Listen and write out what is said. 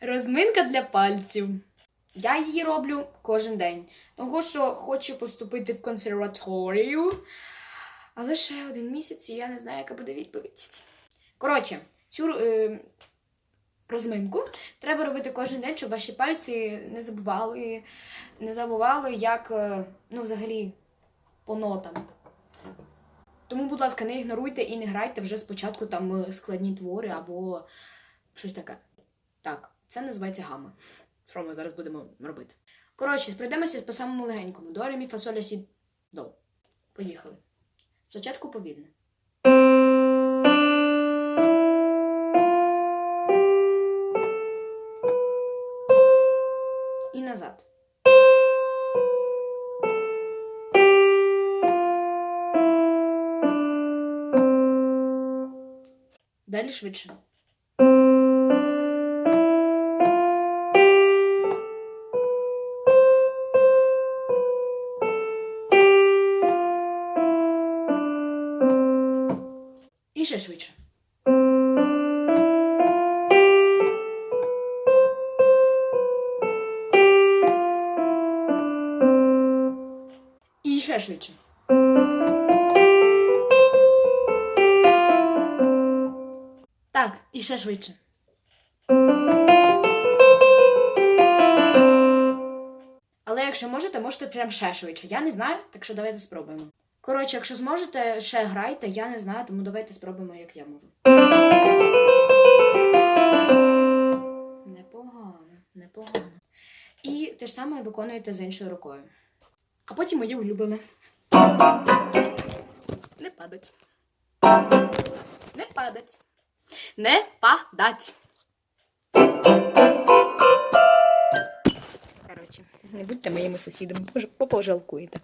Розминка для пальців. Я її роблю кожен день. Того, що хочу поступити в консерваторію. Але ще один місяць, і я не знаю, яка буде відповідь. Коротше, цю е, розминку треба робити кожен день, щоб ваші пальці не забували, не забували, як е, ну, взагалі по нотам. Тому, будь ласка, не ігноруйте і не грайте вже спочатку там е, складні твори або щось таке. Так, це називається гама. Що ми зараз будемо робити? Коротше, пройдемося по самому легенькому. До, ре, мі, фа, соль, ля, сі, до. Поїхали. Спочатку повільно. І назад. Далі швидше. І ще швидше. І ще швидше. Так, і ще швидше. Але якщо можете, можете прям ще швидше. Я не знаю, так що давайте спробуємо. Коротше, якщо зможете, ще грайте, я не знаю, тому давайте спробуємо, як я можу. Непогано, непогано. І те ж саме виконуєте з іншою рукою. А потім моє улюблене. Не падать. Не падать. Не падать. Коротше, не будьте моїми сусідами, пож- пожалкуєте.